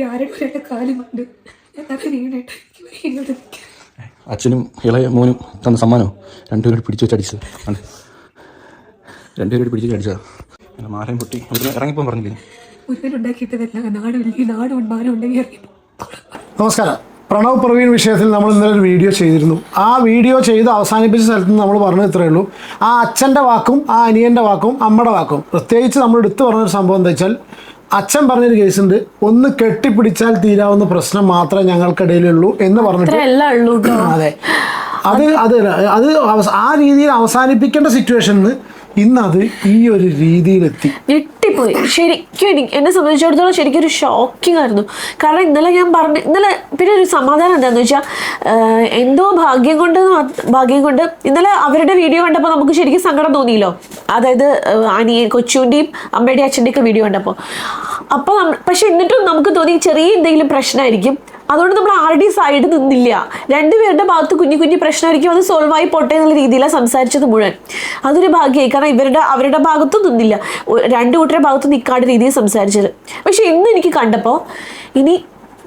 ആരുടെ അച്ഛനും ഇളയ മോനും തന്ന സമ്മാനോ രണ്ടുപേരോട് പിടിച്ചു വെച്ച് അടിച്ചത് ആണ് രണ്ടുപേരോട് പിടിച്ചു വെച്ച് അടിച്ചതാ മാറേം പൊട്ടി. അവിടെ ഇറങ്ങിപ്പോകാൻ പറഞ്ഞില്ലേ? ഇറങ്ങിപ്പോ. നമസ്കാരം. പ്രണവ് പ്രവീൺ വിഷയത്തിൽ നമ്മൾ ഇന്നലെ ഒരു വീഡിയോ ചെയ്തിരുന്നു. ആ വീഡിയോ ചെയ്ത് അവസാനിപ്പിച്ച സ്ഥലത്ത് നിന്ന് നമ്മൾ പറഞ്ഞത് ഇത്രയേ ഉള്ളൂ. ആ അച്ഛന്റെ വാക്കും ആ അനിയന്റെ വാക്കും അമ്മയുടെ വാക്കും. പ്രത്യേകിച്ച് നമ്മൾ എടുത്തു പറഞ്ഞൊരു സംഭവം എന്താ വെച്ചാൽ അച്ഛൻ പറഞ്ഞൊരു കേസ് ഉണ്ട് ഒന്ന് കെട്ടിപ്പിടിച്ചാൽ തീരാവുന്ന പ്രശ്നം മാത്രമേ ഞങ്ങൾക്കിടയിലുള്ളൂ എന്ന് പറഞ്ഞിട്ട് അതെ. അത് അത് അത് ആ രീതിയിൽ അവസാനിപ്പിക്കേണ്ട സിറ്റുവേഷനിൽ ഇന്നത് ഈ ഒരു രീതിയിലെത്തി. ഞെട്ടിപ്പോയി ശരിക്കും എനിക്ക് എന്നെ സംബന്ധിച്ചിടത്തോളം ശരിക്കും ഒരു ഷോക്കിംഗ് ആയിരുന്നു. കാരണം ഇന്നലെ ഞാൻ പറഞ്ഞു ഇന്നലെ പിന്നെ ഒരു സമാധാനം എന്താന്ന് വെച്ചാൽ എന്തോ ഭാഗ്യം കൊണ്ട് ഭാഗ്യം കൊണ്ട് ഇന്നലെ അവരുടെ വീഡിയോ കണ്ടപ്പോൾ നമുക്ക് ശരിക്കും സങ്കടം തോന്നിയല്ലോ. അതായത് അനിയൻ കൊച്ചുവിന്റെയും അമ്മയുടെയും അച്ഛന്റെയൊക്കെ വീഡിയോ കണ്ടപ്പോൾ അപ്പോൾ പക്ഷെ എന്നിട്ടും നമുക്ക് തോന്നി ചെറിയ എന്തെങ്കിലും പ്രശ്നമായിരിക്കും. അതുകൊണ്ട് നമ്മൾ ആരുടെയും സൈഡ് നിന്നില്ല. രണ്ടുപേരുടെ ഭാഗത്ത് കുഞ്ഞു കുഞ്ഞു പ്രശ്നമായിരിക്കും. അത് സോൾവ് ആയി പോട്ടെ എന്നുള്ള രീതിയിലാണ് സംസാരിച്ചത് മുഴുവൻ. അതൊരു ഭാഗ്യമായി. കാരണം ഇവരുടെ അവരുടെ ഭാഗത്തും നിന്നില്ല. രണ്ട് കൂട്ടരുടെ ഭാഗത്ത് നിൽക്കാണ്ട് രീതിയിൽ സംസാരിച്ചത്. പക്ഷെ ഇന്ന് എനിക്ക് കണ്ടപ്പോൾ ഇനി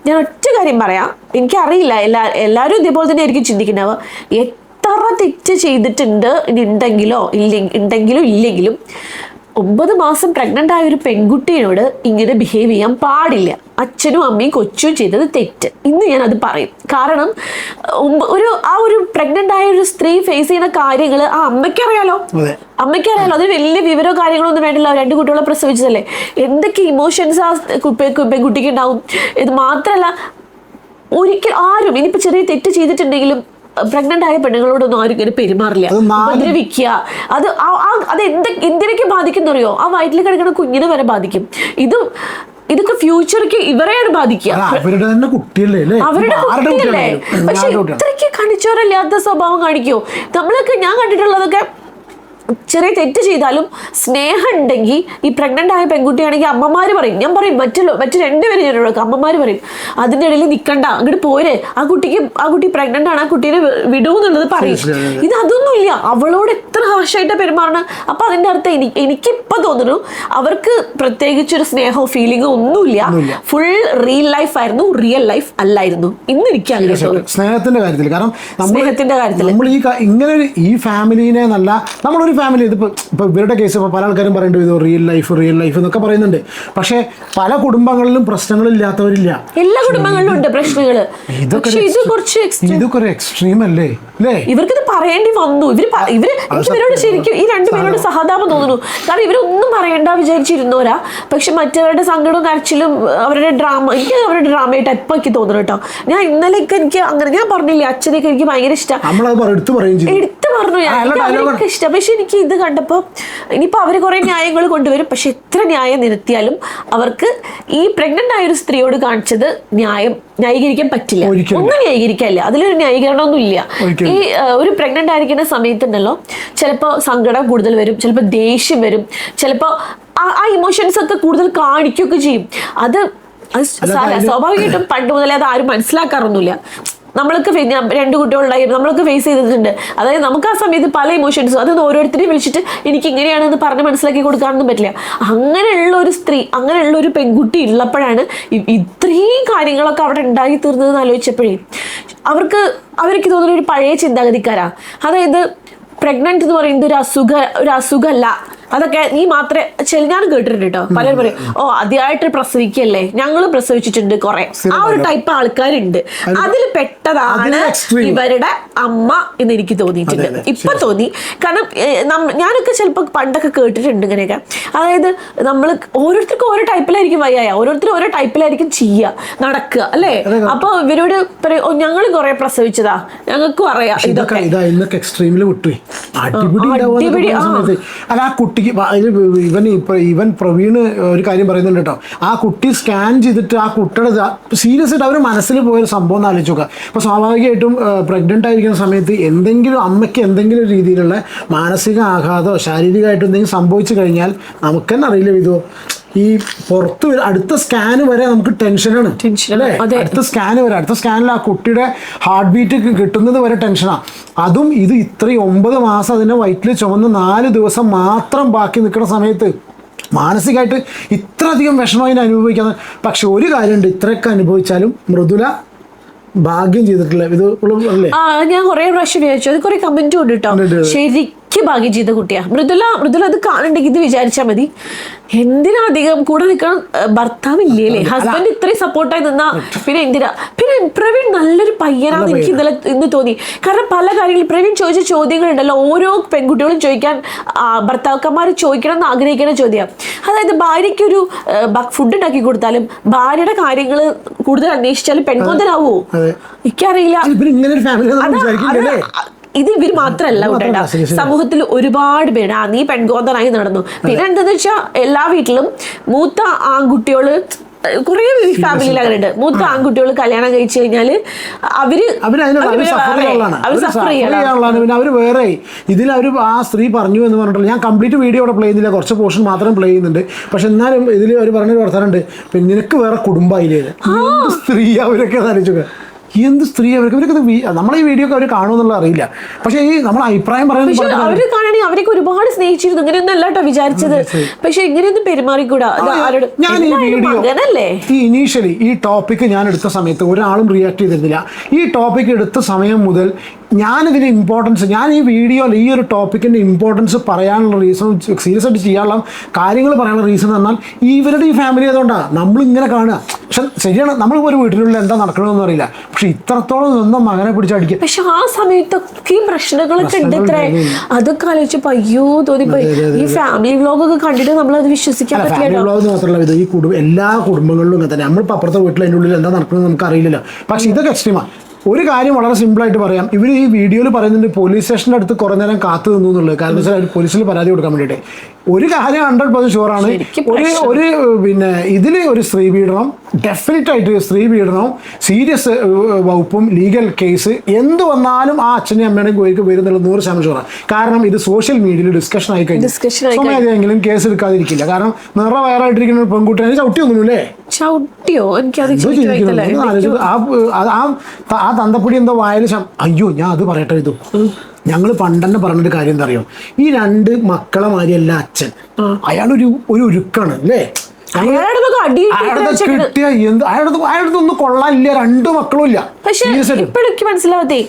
ഞാൻ ഒറ്റ കാര്യം പറയാം. എനിക്കറിയില്ല. എല്ലാ എല്ലാവരും ഇതേപോലെ തന്നെ ആയിരിക്കും ചിന്തിക്കുന്നവ എത്ര തെറ്റ് ചെയ്തിട്ടുണ്ട് ഇനി ഉണ്ടെങ്കിലോ ഇല്ലെ ഉണ്ടെങ്കിലും ഇല്ലെങ്കിലും ഒമ്പത് മാസം പ്രഗ്നന്റ് ആയ ഒരു പെൺകുട്ടിയോട് ഇങ്ങനെ ബിഹേവ് ചെയ്യാൻ പാടില്ല. അച്ഛനും അമ്മയും കൊച്ചും ചെയ്തത് തെറ്റ്. ഇന്ന് ഞാൻ അത് പറയും. കാരണം ഒരു ആ ഒരു പ്രഗ്നന്റ് ആയ ഒരു സ്ത്രീ ഫേസ് ചെയ്യുന്ന കാര്യങ്ങൾ ആ അമ്മയ്ക്കറിയാലോ. അമ്മയ്ക്കറിയാലോ? അതിന് വലിയ വിവരോ കാര്യങ്ങളൊന്നും വേണ്ടല്ലോ വേണ്ടില്ല. രണ്ട് കുട്ടികളെ പ്രസവിച്ചതല്ലേ? എന്തൊക്കെ ഇമോഷൻസ് ആ പെൺകുട്ടിക്ക് ഉണ്ടാവും? ഇത് മാത്രമല്ല ഒരിക്കൽ ആരും ഇനിയിപ്പോൾ ചെറിയ തെറ്റ് ചെയ്തിട്ടുണ്ടെങ്കിലും പ്രഗ്നന്റ് ആയ പെണ്ണുങ്ങളോടൊന്നും ആരും ഇങ്ങനെ പെരുമാറില്ല. ഉപദ്രവിക്കുക. അത് അത് എന്ത് എന്തിനൊക്കെ ബാധിക്കുന്നറിയോ ആ വയറ്റിൽ കിടക്കുന്ന കുഞ്ഞിനെ വരെ ബാധിക്കും. ഇത് ഇതൊക്കെ ഫ്യൂച്ചർക്ക് ഇവരെയാണ് ബാധിക്കുക. അവരുടെ തന്നെ കുട്ടിയല്ലേ അവരുടെ കുട്ടിയല്ലേ? പക്ഷെ ഇത്രയ്ക്ക് കണിച്ചോരല്ലാത്ത സ്വഭാവം കാണിക്കോ. നമ്മളൊക്കെ ഞാൻ കണ്ടിട്ടുള്ളതൊക്കെ ചെറിയ തെറ്റ് ചെയ്താലും സ്നേഹം ഉണ്ടെങ്കിൽ ഈ പ്രഗ്നന്റ് ആയ പെൺകുട്ടിയാണെങ്കിൽ അമ്മമാര് പറയും. ഞാൻ പറയും മറ്റുള്ള മറ്റു രണ്ടുപേരും ഞാൻ ഒഴിവാക്കും അമ്മമാര് പറയും. അതിന്റെ ഇടയിൽ നിൽക്കണ്ട അങ്ങോട്ട് പോരെ. ആ കുട്ടിക്ക് ആ കുട്ടി പ്രഗ്നന്റ് ആണ് ആ കുട്ടീനെ വിടൂ എന്നുള്ളത് പറയും. ഇത് അതൊന്നും അതൊന്നുമില്ല അവളോട് എത്ര ഹാഷായിട്ട് പെരുമാറണം. അപ്പൊ അതിന്റെ അർത്ഥം എനിക്ക് എനിക്കിപ്പോ തോന്നുന്നു അവർക്ക് പ്രത്യേകിച്ചൊരു സ്നേഹമോ ഫീലിംഗോ ഒന്നുമില്ല. ഫുൾ റിയൽ ലൈഫ് ആയിരുന്നു റിയൽ ലൈഫ് അല്ലായിരുന്നു. ഇന്ന് എനിക്ക് സ്നേഹത്തിന്റെ കാര്യത്തിൽ കാരണം സ്നേഹത്തിന്റെ കാര്യത്തിൽ. നമ്മൾ ഈ ഇങ്ങനെ ഈ ഫാമിലിനെ നല്ല നമ്മളൊരു ഫാമിലി ഇതിപ്പോൾ ഇപ്പോൾ ഇവരുടെ കേസ് ഇപ്പോൾ പല ആൾക്കാരും പറയേണ്ടി ഇത് റിയൽ ലൈഫ് റിയൽ ലൈഫ് എന്നൊക്കെ പറയുന്നുണ്ട്. പക്ഷേ പല കുടുംബങ്ങളിലും പ്രശ്നങ്ങളില്ലാത്തവരില്ല എല്ലാ കുടുംബങ്ങളിലും ഉണ്ട് പ്രശ്നങ്ങൾ ഇതൊക്കെ ഇത് കുറച്ച് extreme. ഇതൊക്കെ ഒരു എക്സ്ട്രീം അല്ലേ? അല്ലേ? ഇവർക്കിത് പറയേണ്ടി വന്നു. ഇവർ ഇവർ ഇവരോട് ശരിക്കും ഈ രണ്ടുപേരോട് സഹതാപം തോന്നുന്നു. കാരണം ഇവരൊന്നും പറയണ്ട വിചാരിച്ചിരുന്നോരാ പക്ഷെ മറ്റവരുടെ സങ്കടവും കരച്ചിലും അവരുടെ ഡ്രാമ എനിക്ക് അവരുടെ ഡ്രാമയായിട്ട് എപ്പോ എനിക്ക് തോന്നുന്നു കേട്ടോ. ഞാൻ ഇന്നലെയൊക്കെ എനിക്ക് അങ്ങനെ ഞാൻ പറഞ്ഞില്ലേ അച്ഛനൊക്കെ എനിക്ക് ഭയങ്കര ഇഷ്ടം. നമ്മളത് പറ- എടുത്ത് പറഞ്ഞു. ഞാൻ ഇഷ്ടം. പക്ഷെ എനിക്ക് ഇത് കണ്ടപ്പോൾ ഇനിയിപ്പോൾ അവർ കുറേ ന്യായങ്ങൾ കൊണ്ടുവരും. പക്ഷെ എത്ര ന്യായം നിരത്തിയാലും അവർക്ക് ഈ പ്രഗ്നന്റ് ആയ ഒരു സ്ത്രീയോട് കാണിച്ചത് ന്യായം ന്യായീകരിക്കാൻ പറ്റില്ല. ഒന്നും ന്യായീകരിക്കാനില്ല. അതിലൊരു ന്യായീകരണമൊന്നും ഇല്ല. ഈ ഒരു പ്രഗ്നന്റ് ആയിരിക്കുന്ന സമയത്തുണ്ടല്ലോ ചിലപ്പോൾ സങ്കടം കൂടുതൽ വരും ചിലപ്പോൾ ദേഷ്യം വരും ചിലപ്പോൾ ആ ഇമോഷൻസ് ഒക്കെ കൂടുതൽ കാണിക്കുകയൊക്കെ ചെയ്യും. അത് സ്വാഭാവികമായിട്ടും പണ്ട് മുതലേ അത് ആരും മനസ്സിലാക്കാറൊന്നുമില്ല. ഞാൻ രണ്ട് കുട്ടികളുണ്ടായിരുന്നു. നമ്മൾക്ക് ഫേസ് ചെയ്തിട്ടുണ്ട്. അതായത് നമുക്ക് ആ സമയത്ത് പല ഇമോഷൻസും അതൊന്നും ഓരോരുത്തരെയും വിളിച്ചിട്ട് എനിക്ക് ഇങ്ങനെയാണെന്ന് പറഞ്ഞ് മനസ്സിലാക്കി കൊടുക്കാനൊന്നും പറ്റില്ല. അങ്ങനെയുള്ള ഒരു സ്ത്രീ അങ്ങനെയുള്ള ഒരു പെൺകുട്ടി ഉള്ളപ്പോഴാണ് ഇത്രയും കാര്യങ്ങളൊക്കെ അവിടെ ഉണ്ടായി തീർന്നതെന്ന് ആലോചിച്ചപ്പോഴേ അവർക്ക് അവർക്ക് തോന്നുന്ന ഒരു പഴയ ചിന്താഗതിക്കാരാണ് അതായത് പ്രഗ്നന്റ് എന്ന് പറയുന്നത് ഒരു അസുഖ ഒരു അസുഖമല്ല അതൊക്കെ നീ മാത്രമേ ചെൽ ഞാൻ കേട്ടിട്ടുണ്ട് കേട്ടോ പലരും പറയും ഓ ആദ്യമായിട്ട് പ്രസവിക്കല്ലേ? ഞങ്ങൾ പ്രസവിച്ചിട്ടുണ്ട് കുറെ. ആ ഒരു ടൈപ്പ് ആൾക്കാരുണ്ട്. അതിൽ പെട്ടതാണ് ഇവരുടെ അമ്മ എന്ന് എനിക്ക് തോന്നിയിട്ടുണ്ട്. ഇപ്പൊ തോന്നി. കാരണം ഞാനൊക്കെ ചിലപ്പോൾ പണ്ടൊക്കെ കേട്ടിട്ടുണ്ട് ഇങ്ങനെയൊക്കെ. അതായത് നമ്മൾ ഓരോരുത്തർക്കും ഓരോ ടൈപ്പിലായിരിക്കും വയ്യായ. ഓരോരുത്തരും ഓരോ ടൈപ്പിലായിരിക്കും ചെയ്യുക നടക്കുക അല്ലേ? അപ്പൊ ഇവരോട് പറയും ഞങ്ങൾ കുറെ പ്രസവിച്ചതാ. ഞങ്ങൾക്കും അറിയാം ഇതൊക്കെ എക്സ്ട്രീമിൽ വിട്ടുപോയി. അടിപിടി അടിപിടി, ആ. കുട്ടിക്ക് ഇവൻ ഇപ്പം ഇവൻ പ്രവീണ് ഒരു കാര്യം പറയുന്നുണ്ട് കേട്ടോ. ആ കുട്ടി സ്കാൻ ചെയ്തിട്ട് ആ കുട്ടിയുടെ സീരിയസ് ആയിട്ട് അവർ മനസ്സിൽ പോയൊരു സംഭവം എന്ന് ആലോചിച്ച് നോക്കുക അപ്പോൾ സ്വാഭാവികമായിട്ടും പ്രഗ്നന്റ് ആയിരിക്കുന്ന സമയത്ത് എന്തെങ്കിലും അമ്മയ്ക്ക് എന്തെങ്കിലും രീതിയിലുള്ള മാനസിക ആഘാതമോ ശാരീരികമായിട്ടോ എന്തെങ്കിലും സംഭവിച്ചു കഴിഞ്ഞാൽ നമുക്കെന്നറിയില്ല വിധോ? ഈ പുറത്ത് അടുത്ത സ്കാൻ വരെ നമുക്ക് ടെൻഷനാണ് അല്ലേ? അടുത്ത സ്കാൻ വരെ അടുത്ത സ്കാനിൽ ആ കുട്ടിയുടെ ഹാർട്ട് ബീറ്റ് കിട്ടുന്നത് വരെ ടെൻഷനാണ് അതും ഇത് ഇത്രയും ഒമ്പത് മാസം അതിനെ വയറ്റിൽ ചുമന്ന് നാല് ദിവസം മാത്രം ബാക്കി നിൽക്കുന്ന സമയത്ത് മാനസികമായിട്ട് ഇത്രയധികം വിഷമം അതിനെ അനുഭവിക്കാൻ പക്ഷെ ഒരു കാര്യമുണ്ട് ഇത്രയൊക്കെ അനുഭവിച്ചാലും മൃദുല ഭാഗ്യം ചെയ്തിട്ടില്ല. ഇത് ആ ഞാൻ കുറെ പ്രാവശ്യം വിചാരിച്ചു. അത് കുറെ കമന്റ് ഉണ്ട് കേട്ടോ ശരിക്കും ഭാഗ്യം ചെയ്ത കുട്ടിയാണ് മൃദുല മൃദുല അത് കാണണ്ടെങ്കിൽ ഇത് വിചാരിച്ചാൽ മതി. എന്തിനാ അധികം കൂടെ നിൽക്കണം ഭർത്താവ് ഇല്ലേ ഹസ്ബൻഡ് ഇത്രയും സപ്പോർട്ടായി നിന്നാ പിന്നെ എന്തിനാ? പിന്നെ പ്രവീൺ നല്ലൊരു പയ്യനാന്ന് എനിക്ക് ഇന്നലെ ഇന്ന് തോന്നി. കാരണം പല കാര്യങ്ങളും പ്രവീൺ ചോദിച്ച ചോദ്യങ്ങളുണ്ടല്ലോ ഓരോ പെൺകുട്ടികളും ചോദിക്കാൻ ഭർത്താക്കന്മാർ ചോദിക്കണം എന്ന് ആഗ്രഹിക്കുന്ന ചോദ്യം. അതായത് ഭാര്യയ്ക്കൊരു ഫുഡ് ഉണ്ടാക്കി കൊടുത്താലും ഭാര്യയുടെ കാര്യങ്ങൾ കൂടുതൽ അന്വേഷിച്ചാലും പെൺകൊന്തനാവോ. എനിക്കറിയില്ല. ഇത് ഇവർ മാത്രല്ല മാത്രമല്ല. സമൂഹത്തിൽ ഒരുപാട് പേര്. ആ നീ പെൺകോന്തനായി നടന്നു. പിന്നെ എന്താന്ന് വെച്ചാൽ എല്ലാ വീട്ടിലും മൂത്ത ആൺകുട്ടികൾ കുറേ ഫാമിലിയിൽ അങ്ങനെ ഉണ്ട് മൂത്ത ആൺകുട്ടികൾ കല്യാണം കഴിച്ചു കഴിഞ്ഞാൽ അവർ അവർ വേറെ- ഇതിൽ അവർ ആ സ്ത്രീ പറഞ്ഞു എന്ന് പറഞ്ഞിട്ടുള്ള ഞാൻ കംപ്ലീറ്റ് വീഡിയോ അവിടെ പ്ലേ ചെയ്യുന്നില്ല. കുറച്ച് പോർഷൻ മാത്രം പ്ലേ ചെയ്യുന്നുണ്ട്. പക്ഷെ എന്നാലും ഇതിൽ അവർ പറഞ്ഞൊരു വർത്താനുണ്ട് പിന്നെ നിനക്ക് വേറെ കുടുംബമായില്ലേ സ്ത്രീ അവരൊക്കെ ആലോചിക്കുക എന്ത് സ്ത്രീ അവർക്ക്? അവർക്ക് നമ്മളെ ഈ വീഡിയോ ഒക്കെ അവർ കാണുമെന്നുള്ള അറിയില്ല. പക്ഷേ ഈ നമ്മൾ അഭിപ്രായം പറയുന്നത് അവർ കാണുകയാണെങ്കിൽ അവരൊക്കെ ഒരുപാട് സ്നേഹിച്ചിരുന്നു. ഇങ്ങനെയൊന്നും അല്ല കേട്ടോ വിചാരിച്ചത് പക്ഷെ ഇങ്ങനെയൊന്നും പെരുമാറിക്കൂടാ? ഞാൻ വീഡിയോ ഈ ഇനീഷ്യലി ഈ ടോപ്പിക് ഞാൻ എടുത്ത സമയത്ത് ഒരാളും റിയാക്ട് ചെയ്തിരുന്നില്ല. ഈ ടോപ്പിക് എടുത്ത സമയം മുതൽ ഞാനിതിന് ഇമ്പോർട്ടൻസ് ഞാൻ ഈ വീഡിയോയിൽ ഈ ഒരു ടോപ്പിക്കിന്റെ ഇമ്പോർട്ടൻസ് പറയാനുള്ള റീസൺ സീരിയസ് ആയിട്ട് ചെയ്യാനുള്ള കാര്യങ്ങൾ പറയാനുള്ള റീസൺ എന്ന് പറഞ്ഞാൽ ഇവരുടെ ഈ ഫാമിലി ആയതുകൊണ്ടാണ് നമ്മളിങ്ങനെ കാണുക. പക്ഷെ ശരിയാണ് നമ്മൾ ഒരു വീട്ടിലുള്ള എന്താ നടക്കണമെന്ന് അറിയില്ല. പക്ഷെ ഇത്രത്തോളം സ്വന്തം മകനെ പിടിച്ചടിക്കുക പക്ഷെ ആ സമയത്തൊക്കെ ഈ പ്രശ്നങ്ങളൊക്കെ ഉണ്ട് ഇത്രേ. അതൊക്കെ ആലോചിച്ചപ്പോ അയ്യോ തോന്നിപ്പോയി. ഈ ഫാമിലി വ്ലോഗൊക്കെ കണ്ടിട്ട് നമ്മൾ അത് വിശ്വസിക്കാൻ പറ്റില്ല ഫാമിലി മാത്രമല്ല ഇത് ഈ കുടുംബം എല്ലാ കുടുംബങ്ങളിലും ഇങ്ങനെ തന്നെ. നമ്മളിപ്പോൾ അപ്പുറത്തെ വീട്ടിൽ അതിന്റെ ഉള്ളിൽ എന്താ നടക്കുന്നത് നമുക്ക് അറിയില്ലല്ലോ. പക്ഷെ ഇതൊക്കെ എക്സ്ട്രീമാണ് ഒരു കാര്യം വളരെ സിമ്പിളായിട്ട് പറയാം. ഇവർ ഈ വീഡിയോയിൽ പറയുന്നുണ്ട് പോലീസ് സ്റ്റേഷന്റെ അടുത്ത് കുറേ നേരം കാത്തു നിന്നു കാരണം വെച്ചാൽ അവർ പോലീസിൽ പരാതി കൊടുക്കാൻ വേണ്ടിയിട്ട്. ഒരു കാര്യം ഹൺഡ്രഡ് പെർസെന്റ് ഷുവറാണ് ഒരു ഒരു പിന്നെ ഇതിൽ ഒരു സ്ത്രീ പീഡനം ഡെഫിനറ്റ് ആയിട്ട് സ്ത്രീ പീഡനവും സീരിയസ് വകുപ്പും ലീഗൽ കേസ് എന്ത് വന്നാലും ആ അച്ഛനെയും അമ്മയുടെയും കോയിക്ക് വരുന്നുള്ള നൂറ് ശതമാനം ഷുവറാണ് കാരണം ഇത് സോഷ്യൽ മീഡിയയിൽ ഡിസ്കഷൻ ആയി കഴിഞ്ഞു. കേസ് എടുക്കാതിരിക്കില്ല. കാരണം നിറ വയറായിട്ടിരിക്കുന്ന ഒരു പെൺകുട്ടിനെ ചവിട്ടിയൊന്നുമില്ലേ ചവിട്ടിയോ? എനിക്ക് ആ തന്തപ്പൊടി എന്തോ വായലശം അയ്യോ ഞാൻ അത് പറയട്ടെ ഇതു. ഞങ്ങൾ പണ്ടെന്നെ പറഞ്ഞൊരു കാര്യം എന്താ അറിയാം? ഈ രണ്ട് മക്കളെ മാതിരിയല്ല അച്ഛൻ. അയാളൊരു ഒരു ഉരുക്കാണ് അല്ലേ? കിട്ടിയ അയാളുടെ ഒന്നും കൊള്ളാനില്ല രണ്ടു മക്കളും ഇല്ല. പക്ഷെ ഇപ്പോഴേക്ക് മനസ്സിലാവത്തേ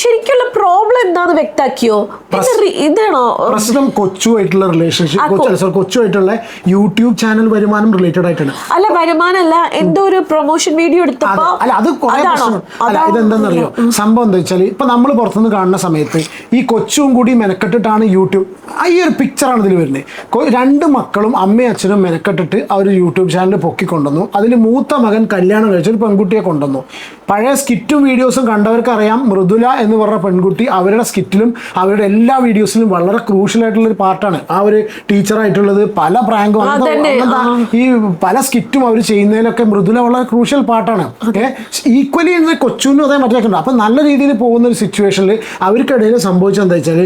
ശരിക്കുള്ള പ്രോബ്ലം എന്താന്ന് വ്യക്താക്കിയോ? ഇത് ഇതാണോ? പ്രശ്നം കൊച്ചുമായിട്ടുള്ള റിലേഷൻഷിപ്പ് സോറി കൊച്ചുമായിട്ടുള്ള യൂട്യൂബ് ചാനൽ വരുമാനം റിലേറ്റഡ് ആയിട്ടാണ്. അല്ല വരുമാനല്ല എന്തോ ഒരു പ്രൊമോഷൻ വീഡിയോ. എടുത്തപ്പോ അല്ല അത് കുറെ പ്രശ്നം. അല്ല? ഇതെന്താണെന്നറിയോ സംഭവം എന്താ വെച്ചാൽ ഇപ്പൊ നമ്മൾ പുറത്തുനിന്ന് കാണുന്ന സമയത്ത് ഈ കൊച്ചും കൂടി മെനക്കെട്ടിട്ടാണ് യൂട്യൂബ് ഈ ഒരു പിക്ചറാണ് ഇതിൽ വരുന്നത് രണ്ട് മക്കളും അമ്മയും അച്ഛനും മെനക്കെട്ടിട്ട് ആ ഒരു യൂട്യൂബ് ചാനൽ പൊക്കി കൊണ്ടുവന്നു അതിൽ മൂത്ത മകൻ കല്യാണം കഴിച്ച ഒരു പെൺകുട്ടിയെ കൊണ്ടുവന്നു. പഴയ സ്കിറ്റും വീഡിയോസും കണ്ടവർക്കറിയാം മൃദുല എന്ന് പറഞ്ഞ പെൺകുട്ടി അവരുടെ സ്കിറ്റിലും അവരുടെ എല്ലാ വീഡിയോസിലും വളരെ ക്രൂഷ്യൽ ആയിട്ടുള്ള ഒരു പാർട്ടാണ് ആ ഒരു ടീച്ചറായിട്ടുള്ളത് പല പ്രാങ്കും ഈ പല സ്കിറ്റും അവർ ചെയ്യുന്നതിലൊക്കെ മൃദുല വളരെ ക്രൂഷ്യൽ പാർട്ടാണ് ഈക്വലി എന്ന് കൊച്ചുനും അതേ മറ്റേക്കുണ്ട് അപ്പം നല്ല രീതിയിൽ പോകുന്ന ഒരു സിറ്റുവേഷനിൽ അവർക്കിടയിൽ സംഭവിച്ചത് എന്താ വെച്ചാൽ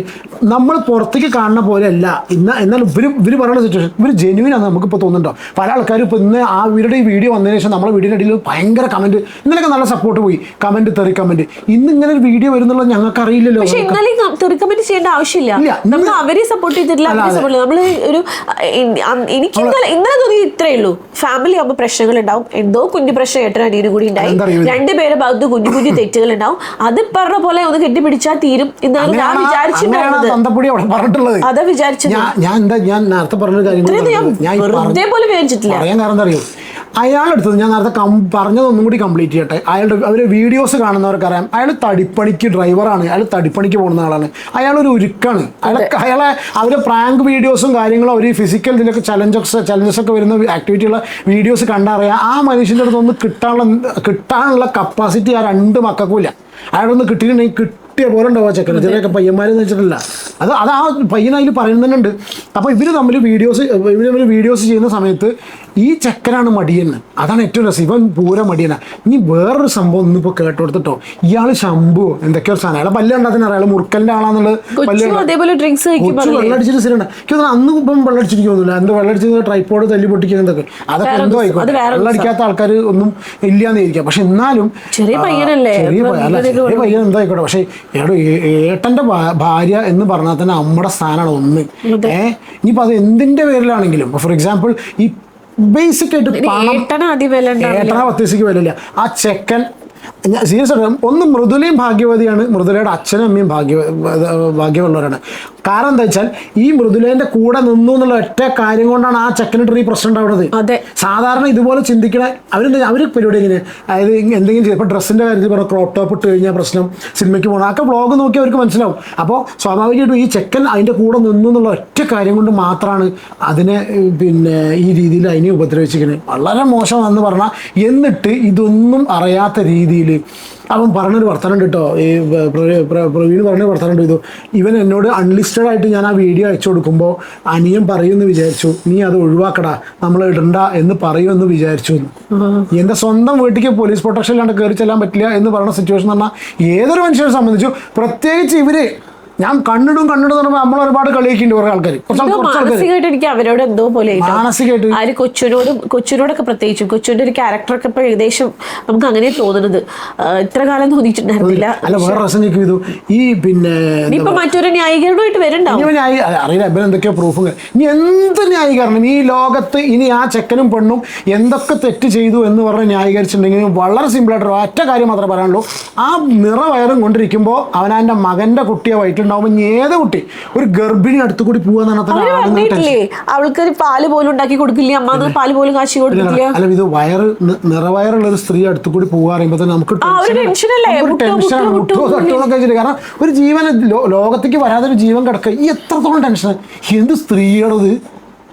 നമ്മൾ പുറത്തേക്ക് കാണുന്ന പോലെ അല്ല. ഇന്ന് എന്നാൽ ഇവർ ഇവർ പറയുന്ന സിറ്റുവേഷൻ ഇവർ ജെന്യൂൻ ആണ് നമുക്കിപ്പോൾ തോന്നുന്നുണ്ടോ? പല ആൾക്കാരും ഇപ്പോൾ ഇന്ന് ആ ഇവരുടെ ഈ വീഡിയോ വന്നതിന് ശേഷം നമ്മളെ വീടിന്റെ ഇടയിൽ ഭയങ്കര കമന്റ് ഇന്നലെയൊക്കെ നല്ല സപ്പോർട്ട് പോയി. കമന്റ് തെറി കമന്റ് ഇന്ന് ഇങ്ങനെ ഒരു വീഡിയോ വരുന്നുള്ള ഞങ്ങൾക്ക് അറിയില്ലല്ലോ പക്ഷെ ഇന്നലെ തെറിക്കമെന്റ് ചെയ്യേണ്ട ആവശ്യമില്ല. നമ്മൾ അവരെ സപ്പോർട്ട് ചെയ്തിട്ടില്ല നമ്മൾ ഒരു എനിക്ക് ഇന്നലെ ഇന്നലെ ഇത്രയേ ഉള്ളൂ. ഫാമിലി ആകുമ്പോൾ പ്രശ്നങ്ങൾ ഉണ്ടാവും. എന്തോ കുഞ്ഞു പ്രശ്നം ഏട്ടനും അനിയനും കൂടി ഉണ്ടായി? രണ്ടുപേരെ ഭാഗത്ത് കുഞ്ഞു കുഞ്ഞു തെറ്റുകൾ ഉണ്ടാവും. അത് പറഞ്ഞ പോലെ ഒന്ന് കെട്ടിപ്പിടിച്ചാൽ തീരും എന്നാണ് ഞാൻ വിചാരിച്ചിട്ടുണ്ടായിരുന്നത് അതാ വിചാരിച്ചത്. ഞാൻ ഞാൻ എന്താ ഞാൻ നേരത്തെ പറഞ്ഞ കാര്യം ഞാൻ വെറുതെ പോലെ പോലും വിചാരിച്ചിട്ടില്ല പറയാൻ കാരണം എന്താ അറിയോ? അയാളെടുത്തത് ഞാൻ നേരത്തെ കം പറഞ്ഞതൊന്നും കൂടി കംപ്ലീറ്റ് ചെയ്യട്ടെ. അയാളുടെ അവർ വീഡിയോസ് കാണുന്നവർക്ക് അറിയാം അയാൾ തടിപ്പണിക്ക് ഡ്രൈവറാണ് അയാൾ തടിപ്പണിക്ക് പോകുന്ന ആളാണ്. അയാളൊരു ഉരുക്കാണ് അയാൾ അയാളെ അവരെ പ്രാങ്ക് വീഡിയോസും കാര്യങ്ങളും അവർ ഫിസിക്കൽ ഇതിലൊക്കെ ചലഞ്ചസ് ചലഞ്ചസ് ഒക്കെ വരുന്ന ആക്ടിവിറ്റിയുള്ള വീഡിയോസ് കണ്ടറിയാം. ആ മനുഷ്യന്റെ അടുത്ത് ഒന്ന് കിട്ടാനുള്ള കിട്ടാനുള്ള കപ്പാസിറ്റി ആ രണ്ട് മക്കൾക്കും ഇല്ല. അയാളൊന്ന് കിട്ടിയിട്ടുണ്ടെങ്കിൽ കിട്ടിയ പോലെ ഉണ്ടാവുക ചെക്കൻ ചെറിയൊക്കെ പയ്യന്മാരെന്ന് വെച്ചിട്ടില്ല അത് അത് ആ പയ്യൻ അതിൽ പറയുന്നുണ്ട്. അപ്പോൾ ഇവർ തമ്മിൽ വീഡിയോസ് ഇവർ തമ്മിൽ വീഡിയോസ് ചെയ്യുന്ന സമയത്ത് ഈ ചെക്കനാണ് മടിയെന്ന്. അതാണ് ഏറ്റവും രസം. ഇവൻ പൂര മടിയന ഇനി വേറൊരു സംഭവം ഒന്നും ഇപ്പോൾ കേട്ടോടുത്തിട്ടോ. ഇയാൾ ശംഭു എന്തൊക്കെയോ സാധനം. അയാളെ പല്ല് കണ്ടാത്തിന് അറിയാം മുറുക്കലിന്റെ ആളാന്നുള്ളത് വെള്ളടിച്ചിട്ട് സ്ഥിരം അന്ന് ഇപ്പം വെള്ളടിച്ചിരിക്കുന്നില്ല എന്ത് വെള്ളടിച്ചത് ട്രൈപ്പോഡ് തല്ലി പൊട്ടിക്കുന്നതൊക്കെ അതൊക്കെ എന്തോ. ആയിക്കോട്ടെ. വെള്ളടിക്കാത്ത ആൾക്കാർ ഒന്നും ഇല്ലാന്ന് ഇരിക്കാം. പക്ഷെ എന്നാലും ചെറിയ പയ്യൻ എന്തായിക്കോട്ടെ. പക്ഷേ എടോ ഏ- ഏട്ടന്റെ ഭാര്യ എന്ന് പറഞ്ഞാൽ തന്നെ നമ്മുടെ സ്ഥാനമാണ് ഒന്ന്. ഏഹ് ഇനിയിപ്പോൾ അത് എന്തിന്റെ പേരിലാണെങ്കിലും ഫോർ എക്സാമ്പിൾ ഈ ബേസിക് ആയിട്ട് ഏട്ടനാ ഏട്ടന് വിലയില്ല. ആ ചെക്കൻ സീരിയസ് ആയിട്ട് ഒന്ന് മൃദുലയും ഭാഗ്യവതിയാണ്. മൃദുലയുടെ അച്ഛനും അമ്മയും ഭാഗ്യ ഭാഗ്യമുള്ളവരാണ്. കാരണം എന്താ വെച്ചാൽ ഈ മൃദുലേന്റെ കൂടെ നിന്നു എന്നുള്ള ഒറ്റ കാര്യം കൊണ്ടാണ് ആ ചെക്കനിട്ട് ഈ പ്രശ്നം ഉണ്ടാവുന്നത്. അതെ. സാധാരണ ഇതുപോലെ ചിന്തിക്കണ അവരെന്താ അവർ പരിപാടി എങ്ങനെ അതായത് എന്തെങ്കിലും ചെയ്യും. ഇപ്പോൾ ഡ്രസ്സിന്റെ കാര്യത്തിൽ പറഞ്ഞാൽ ക്രോപ്പ് ടോപ്പ് ഇട്ട് കഴിഞ്ഞാൽ പ്രശ്നം. സിനിമയ്ക്ക് പോകണം അതൊക്കെ വ്ളോഗ് നോക്കി അവർക്ക് മനസ്സിലാവും. അപ്പോൾ സ്വാഭാവികമായിട്ടും ഈ ചെക്കൻ അതിന്റെ കൂടെ നിന്നു എന്നുള്ള ഒറ്റ കാര്യം കൊണ്ട് മാത്രമാണ് അതിനെ പിന്നെ ഈ രീതിയിൽ അതിനെ ഉപദ്രവിച്ചിരിക്കുന്നത്. വളരെ മോശമാണെന്ന് പറഞ്ഞാൽ എന്നിട്ട് ഇതൊന്നും അറിയാത്ത രീതിയിൽ അവൻ പറഞ്ഞൊരു വർത്തനം കേട്ടോ. ഈ പ്ര- പ്ര- പ്ര- പ്രവീൺ പറഞ്ഞൊരു വർത്തനം ചെയ്തു ഇവൻ എന്നോട് അൺലിസ്റ്റഡ് ആയിട്ട് ഞാൻ ആ വീഡിയോ അയച്ചു കൊടുക്കുമ്പോൾ അനിയൻ പറയുമെന്ന് വിചാരിച്ചു. നീ അത് ഒഴിവാക്കടാ. നമ്മൾ ഇടണ്ട എന്ന് പറയുമെന്ന് വിചാരിച്ചു. എന്റെ എന്റെ സ്വന്തം വീട്ടിലേക്ക് പോലീസ് പ്രൊട്ടക്ഷൻ ഇല്ലാണ്ട് കയറി ചെല്ലാൻ പറ്റില്ല എന്ന് പറയുന്ന സിറ്റുവേഷൻ എന്ന് പറഞ്ഞാൽ ഏതൊരു മനുഷ്യനെ സംബന്ധിച്ചു പ്രത്യേകിച്ച് ഇവർ ഞാൻ കണ്ണിടും കണ്ണിടും എന്ന് പറയുമ്പോൾ നമ്മൾ ഒരുപാട് കളിയൊക്കെയുണ്ട് കുറെ ആൾക്കാർ മാനസികമായിട്ട് എനിക്ക് അവരോട് എന്തോ പോലെ. മാനസികമായിട്ട്? ആര് കൊച്ചുനോട് കൊച്ചുനോടൊക്കെ പ്രത്യേകിച്ചും കൊച്ചുവിന്റെ ഒരു ക്യാരക്ടറൊക്കെ ഇപ്പൊ ഏകദേശം നമുക്ക് അങ്ങനെ തോന്നുന്നത്. ഇത്ര കാലം തോന്നിയിട്ടുണ്ടായിരുന്നില്ല. അല്ല വേറെ രസം ചെയ്തു ഈ പിന്നെ ഇപ്പൊ മറ്റൊരു ന്യായീകരണമായിട്ട് അ- അറിയില്ല ഇവൻ എന്തൊക്കെയോ പ്രൂഫും ഇനി എന്ത് ന്യായീകരണം? ഈ ലോകത്ത് ഇനി ആ ചെക്കനും പെണ്ണും എന്തൊക്കെ തെറ്റ് ചെയ്തു എന്ന് പറഞ്ഞ് ന്യായീകരിച്ചിട്ടുണ്ടെങ്കിൽ വളരെ സിമ്പിളായിട്ട് ഒറ്റ കാര്യം മാത്രമേ പറയാനുള്ളൂ. ആ നിറവയറും കൊണ്ടിരിക്കുമ്പോൾ അവനാന്റെ മകന്റെ കുട്ടിയെ വയറ്റുണ്ടാവുമ്പോൾ ഇനി ഏത് കുട്ടി? ഒരു ഗർഭിണി അടുത്ത് കൂടി പോവാന്നാണ് അവൾക്ക് പാൽ പോലും ഉണ്ടാക്കി കൊടുക്കില്ല? അമ്മ പാൽ പോലും കാശി കൊടുക്കില്ല അല്ല ഇത് വയറ് നിറവയറുള്ള ഒരു സ്ത്രീ അടുത്ത് കൂടി പറയുമ്പോൾ തന്നെ നമുക്ക്? മുട്ടോ, തട്ടുകളൊക്കെ വെച്ചിട്ട് കാരണം ഒരു ജീവൻ ലോകത്തേക്ക് വരാതെ ഒരു ജീവൻ കിടക്കുക ഈ എത്രത്തോളം ടെൻഷൻ എന്ത് സ്ത്രീയാണത്?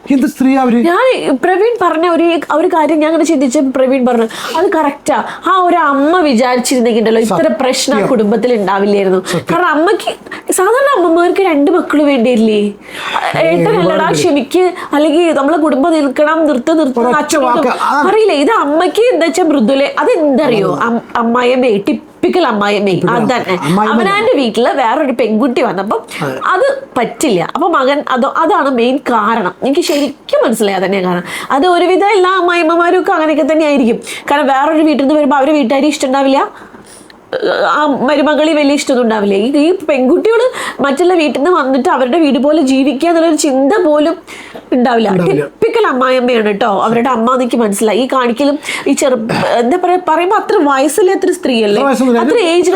എന്ത് സ്ത്രീ അവർ? ഞാൻ പ്രവീൺ പറഞ്ഞ ഒരു ഒരു കാര്യം ഞാൻ അങ്ങനെ ചിന്തിച്ച പ്രവീൺ പറഞ്ഞു അത് കറക്റ്റാ ആ. ഒരു അമ്മ വിചാരിച്ചിരുന്നെങ്കിണ്ടല്ലോ ഇത്ര പ്രശ്നം ആ കുടുംബത്തിൽ ഉണ്ടാവില്ലായിരുന്നു. കാരണം അമ്മയ്ക്ക് സാധാരണ അമ്മമാർക്ക് രണ്ട് മക്കൾ വേണ്ടിയില്ലേ? ഏട്ടനല്ലടാ ക്ഷമിക്ക്. അല്ലെങ്കിൽ നമ്മളെ കുടുംബം നിൽക്കണം നിർത്ത് നിർത്തണം അറിയില്ല ഇത് അമ്മയ്ക്ക് എന്താ വെച്ചാൽ മൃദുലെ അതെന്തറിയോ? അം- അമ്മായിയമ്മേ ടിപ്പിക്കൽ അമ്മായിയമ്മേ അതന്നെ അവനാന്റെ വീട്ടിൽ വേറൊരു പെൺകുട്ടി വന്നപ്പം അത്. പറ്റില്ല. അപ്പൊ മകൻ അത് അതാണ് മെയിൻ കാരണം. എനിക്ക് ശരിക്കും മനസ്സിലായി അതന്നെ കാരണം. അത് ഒരുവിധം എല്ലാ അമ്മായിമ്മമാരും ഒക്കെ അങ്ങനെയൊക്കെ തന്നെ ആയിരിക്കും കാരണം വേറൊരു വീട്ടിൽ നിന്ന് വരുമ്പോൾ അവരെ വീട്ടുകാർ ഇഷ്ടമുണ്ടാവില്ല ആ മരുമകളി വലിയ ഇഷ്ടമൊന്നും ഉണ്ടാവില്ല. ഈ ഈ പെൺകുട്ടികൾ മറ്റുള്ള വീട്ടിൽ നിന്ന് വന്നിട്ട് അവരുടെ വീട് പോലെ ജീവിക്കുക എന്നുള്ളൊരു ചിന്ത പോലും ഉണ്ടാവില്ല. ടിപ്പിക്കൽ അമ്മായിയമ്മയാണ് കേട്ടോ. അവരുടെ അമ്മ എനിക്ക് മനസ്സിലായി. ഈ കാണിക്കലും ഈ ചെറു എന്താ പറയാ പറയുമ്പോ അത്ര സ്ത്രീയല്ലേ അത്ര സ്ത്രീയല്ലേ? അത്ര ഏജ്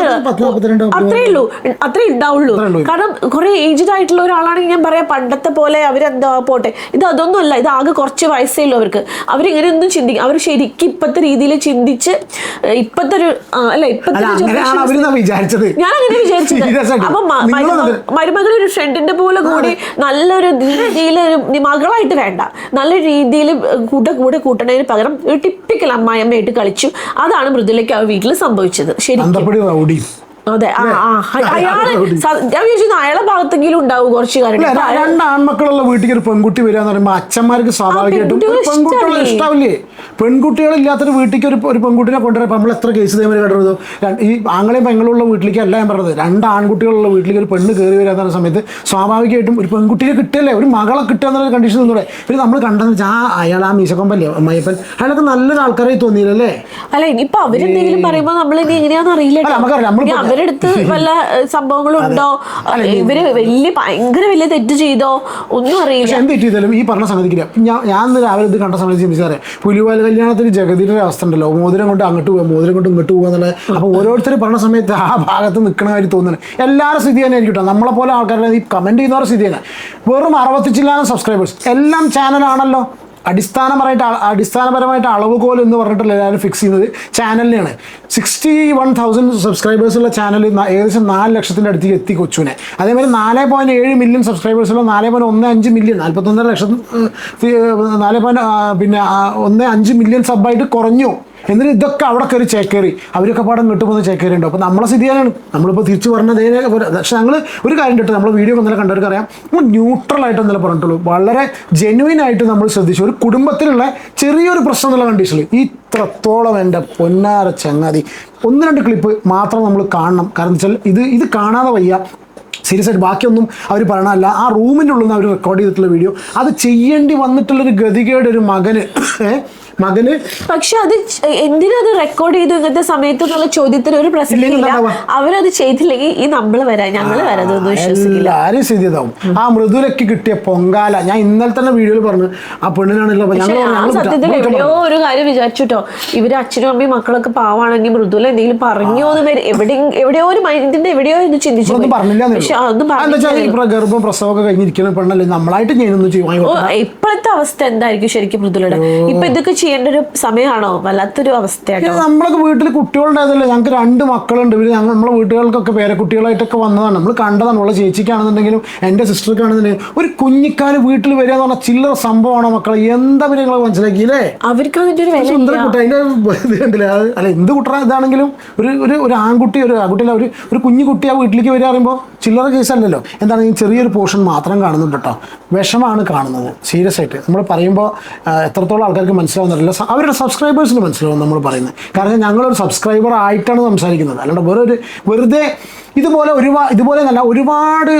അത്രേ ഉള്ളൂ. അത്രേ ഉണ്ടാവുള്ളൂ. കാരണം കുറെ ഏജ്ഡ് ആയിട്ടുള്ള ഒരാളാണെങ്കിൽ ഞാൻ പറയാം പണ്ടത്തെ പോലെ അവരെന്താ പോട്ടെ. ഇത് അതൊന്നും അല്ല ഇത് ആകെ കുറച്ച് വയസ്സേ ഉള്ളൂ അവർക്ക്. അവരിങ്ങനെ ഒന്നും ചിന്തിക്കും അവർ ശരിക്കും ഇപ്പത്തെ രീതിയിൽ ചിന്തിച്ച് ഇപ്പത്തെ ഒരു അല്ല ഇപ്പത്തെ അങ്ങനെയാണ് വിചാരിച്ചത്. ഞാൻ അങ്ങനെ വിചാരിച്ചത്. അപ്പൊ മരുമകൾ ഒരു ഫ്രണ്ടിന്റെ പോലെ കൂടി നല്ലൊരു രീതിയിൽ മകളായിട്ട് വേണ്ട. നല്ല രീതിയിൽ കൂടെ കൂടെ കൂട്ടണതിന് പകരം ഒരു ടിപ്പിക്കൽ അമ്മായിയമ്മയായിട്ട് കളിച്ചു. അതാണ് മൃദുലയ്ക്ക് ആ വീട്ടിൽ സംഭവിച്ചത്. ശരി അതെ അയാൾ ഞാൻ വിചാരിച്ചു അയാളെ ഭാഗത്തെങ്കിലും ഉണ്ടാവും കുറച്ച് കാര്യങ്ങൾ കാര്യം രണ്ട് ആൺമക്കളുള്ള വീട്ടിലേക്ക് ഒരു പെൺകുട്ടി വരിക എന്ന് പറയുമ്പോൾ അച്ഛന്മാർക്ക് സ്വാഭാവികമായിട്ടും പെൺകുട്ടികളെ ഇഷ്ടാവില്ലേ? പെൺകുട്ടികളില്ലാത്തൊരു വീട്ടിലേക്ക് ഒരു ഒരു പെൺകുട്ടിനെ കൊണ്ടുവരാം നമ്മൾ എത്ര കേസ് ഇതേമാതിരി കണ്ടത് ഈ ആങ്ങളെയും പെങ്ങളുള്ള വീട്ടിലേക്ക് അല്ല ഞാൻ പറഞ്ഞത്. രണ്ട് ആൺകുട്ടികളുള്ള വീട്ടിലേക്ക് ഒരു പെണ്ണ് കയറി വരാൻ പറയുന്ന സമയത്ത് സ്വാഭാവികമായിട്ടും ഒരു പെൺകുട്ടിയെ കിട്ടിയല്ലേ? ഒരു മകളെ കിട്ടുക എന്നുള്ള കണ്ടീഷൻ നിന്നൂടെ പിന്നെ നമ്മൾ കണ്ടെന്ന് വെച്ചാൽ ആ അയാൾ ആ മീശക്കൊമ്പല്ലേ? അമ്മയപ്പൻ. അയാളൊക്കെ നല്ലൊരു ആൾക്കാരായി തോന്നിയില്ലല്ലേ? അല്ല ഇനിയിപ്പോ അവരെന്തെങ്കിലും പറയുമ്പോൾ നമ്മൾ ഇനി എങ്ങനെയാന്ന് അറിയില്ല നമുക്കറിയാം. ഇനി അവരെടുത്ത് വല്ല സംഭവങ്ങളുണ്ടോ? സംഭവങ്ങളും ഉണ്ടോ ഇവർ വലിയ ഭയങ്കര വലിയ തെറ്റ് ചെയ്തോ? ഒന്നും അറിയില്ല. എന്ത് തെറ്റ് ചെയ്താലും ഈ പറഞ്ഞ സംഗതിക്കില്ല ഞാൻ ഞാൻ രാവിലെ ഇത് കണ്ട സമയത്ത് ചിന്തിച്ചറിയാം പുലിവാൽ കല്യാണത്തിന് ജഗതിയുടെ അവസ്ഥ ഉണ്ടല്ലോ. മോതിരം കൊണ്ട് അങ്ങോട്ട് പോവുക മോതിരം കൊണ്ട് ഇങ്ങോട്ട് പോകുക എന്നുള്ളത് അപ്പോൾ ഓരോരുത്തർ പറഞ്ഞ സമയത്ത് ആ ഭാഗത്ത് നിൽക്കണ കാര്യം തോന്നുന്നത് എല്ലാവരും സ്ഥിതി തന്നെ ആയിരിക്കും കേട്ടോ. നമ്മളെ പോലെ ആൾക്കാരുടെ ഈ കമന്റ് ചെയ്യുന്നവരുടെ സ്ഥിതി തന്നെ. വെറും അറുപത്തിച്ചില്ലാനും സബ്സ്ക്രൈബേഴ്സ് എല്ലാം ചാനലാണല്ലോ അടിസ്ഥാനപരമായിട്ട് അടിസ്ഥാനപരമായിട്ട് അളവുകോൽ എന്ന് പറഞ്ഞിട്ടുള്ള എല്ലാവരും ഫിക്സ് ചെയ്യുന്നത് ചാനലിനെയാണ്. സിക്സ്റ്റി വൺ തൗസൻഡ് സബ്സ്ക്രൈബേഴ്സുള്ള ചാനൽ ഏകദേശം നാല് ലക്ഷത്തിന്റെ അടുത്തേക്ക് എത്തി കൊച്ചുവിനെ. അതേപോലെ നാല് പോയിന്റ് ഏഴ് മില്യൺ സബ്സ്ക്രൈബേഴ്സുള്ള നാല് പോയിന്റ് ഒന്ന് അഞ്ച് മില്യൺ നാൽപ്പത്തൊന്നര ലക്ഷം നാല് പോയിന്റ് പിന്നെ ഒന്ന് അഞ്ച് മില്യൺ സബ്ബായിട്ട് കുറഞ്ഞു. എന്നിട്ട് ഇതൊക്കെ അവിടെ കയറി ചേക്കേറി. അവരൊക്കെ പാടം കിട്ടുമ്പോൾ ചേക്കേറി ഉണ്ടാവും അപ്പോൾ നമ്മളെ സ്ഥിതിയാണ് നമ്മളിപ്പോൾ തിരിച്ചു പറഞ്ഞത് പക്ഷെ ഞങ്ങൾ ഒരു കാര്യം കിട്ടും നമ്മൾ വീഡിയോ ഒന്നും കണ്ടവർക്ക് അറിയാം. നമ്മൾ ന്യൂട്രൽ ആയിട്ട് ഇന്നലെ പറഞ്ഞിട്ടുള്ളൂ. വളരെ ജെന്വിൻ ആയിട്ട് നമ്മൾ ശ്രദ്ധിച്ചു. ഒരു കുടുംബത്തിലുള്ള ചെറിയൊരു പ്രശ്നം എന്നുള്ള കണ്ടീഷനിൽ ഇത്രത്തോളം എന്റെ പൊന്നാര ചങ്ങാതി. ഒന്ന് രണ്ട് ക്ലിപ്പ് മാത്രം നമ്മൾ കാണണം. കാരണം വെച്ചാൽ ഇത് ഇത് കാണാതെ വയ്യ. സീരിയസ് ആയിട്ട് ബാക്കിയൊന്നും അവർ പറയണമല്ല ആ റൂമിന്റെ ഉള്ളിൽ നിന്ന് അവർ റെക്കോർഡ് ചെയ്തിട്ടുള്ള വീഡിയോ അത് ചെയ്യേണ്ടി വന്നിട്ടുള്ളൊരു ഗതികേട് ഒരു മകന് മകന്? പക്ഷെ അത് എന്തിനാ അത് റെക്കോർഡ് ചെയ്തു ഇങ്ങനത്തെ സമയത്ത് എന്നുള്ള ചോദ്യത്തിന് ഒരു പ്രശ്നമില്ല അവരത് ചെയ്തില്ലെങ്കിൽ ഈ നമ്മൾ വരാം ഞങ്ങൾ വരാതൊന്നും വിശ്വസിക്കില്ല. എല്ലാരും സ്ഥിതി ഇതാവും ആ മൃദുലയ്ക്ക് കിട്ടിയ പൊങ്കാല. ഞാൻ ഇന്നലെ തന്നെ വീഡിയോയിൽ പറഞ്ഞു ആ പെണ്ണിനാണല്ലോ സത്യത്തിൽ എവിടെയോ. ഒരു കാര്യം വിചാരിച്ചുട്ടോ. ഇവർ അച്ഛനും അമ്മയും മക്കളൊക്കെ പാവാണെങ്കിൽ മൃദുല എന്തെങ്കിലും പറഞ്ഞോ എന്ന് എവിടെ എവിടെയോ ഒരു മൈൻഡിന്റെ എവിടെയോ എന്ന് ചിന്തിച്ചു ഗർഭം പ്രസവമൊക്കെ കഴിഞ്ഞിരിക്കുന്ന പെണ്ണല്ലേ നമ്മളായിട്ട് ഞാനൊന്നും ചെയ്യും ഇപ്പോഴത്തെ അവസ്ഥ എന്തായിരിക്കും ശരിക്കും മൃദുലയുടെ? ഇപ്പൊ ഇതൊക്കെ ചെയ്യേണ്ട ഒരു സമയമാണോ? വല്ലാത്തൊരു അവസ്ഥയാണ് നമ്മളൊക്കെ വീട്ടിൽ കുട്ടികളുണ്ടായതല്ലേ? ഞങ്ങൾക്ക് രണ്ട് മക്കളുണ്ട്. ഇവർ ഞങ്ങൾ നമ്മളെ വീട്ടുകൾക്കൊക്കെ പേരക്കുട്ടികളായിട്ടൊക്കെ വന്നതാണ്. നമ്മൾ കണ്ടതാണ്. നമ്മളെ ചേച്ചിക്കാണെന്നുണ്ടെങ്കിലും എന്റെ സിസ്റ്റർക്കാണെന്നുണ്ടെങ്കിലും ഒരു കുഞ്ഞിക്കാൽ വീട്ടിൽ വരിക എന്ന് പറഞ്ഞാൽ ചില്ലറ സംഭവമാണോ മക്കളെ? എന്താ പിന്നെ നിങ്ങൾ മനസ്സിലാക്കിയില്ലേ? അവർക്ക് വില സുന്ദര കുട്ടി. അതിന്റെ ഇത് കണ്ടില്ല? അല്ല എന്ത് കുട്ടറ ഇതാണെങ്കിലും ഒരു ഒരു ഒരു ആൺകുട്ടി ഒരു ആൺകുട്ടിയല്ല ഒരു ഒരു കുഞ്ഞു കുട്ടി ആ വീട്ടിലേക്ക് വരിക പറയുമ്പോൾ ചില്ലറ കേസല്ലല്ലോ. എന്താണ് ഈ ചെറിയൊരു പോർഷൻ മാത്രം കാണുന്നുണ്ട് കേട്ടോ. വിഷമാണ് കാണുന്നത്. സീരിയസ് ആയിട്ട്. നമ്മൾ പറയുമ്പോൾ എത്രത്തോളം ആൾക്കാർക്ക് മനസ്സിലാവുന്നില്ല സ- അവരുടെ സബ്സ്ക്രൈബേഴ്സിന് മനസ്സിലാവും നമ്മൾ പറയുന്നത് കാരണം ഞങ്ങളൊരു സബ്സ്ക്രൈബർ ആയിട്ടാണ് സംസാരിക്കുന്നത്. അല്ലാണ്ട് വേറെ ഒരു വെറുതെ ഇതുപോലെ ഒരുപാട് ഇതുപോലെ നല്ല ഒരുപാട്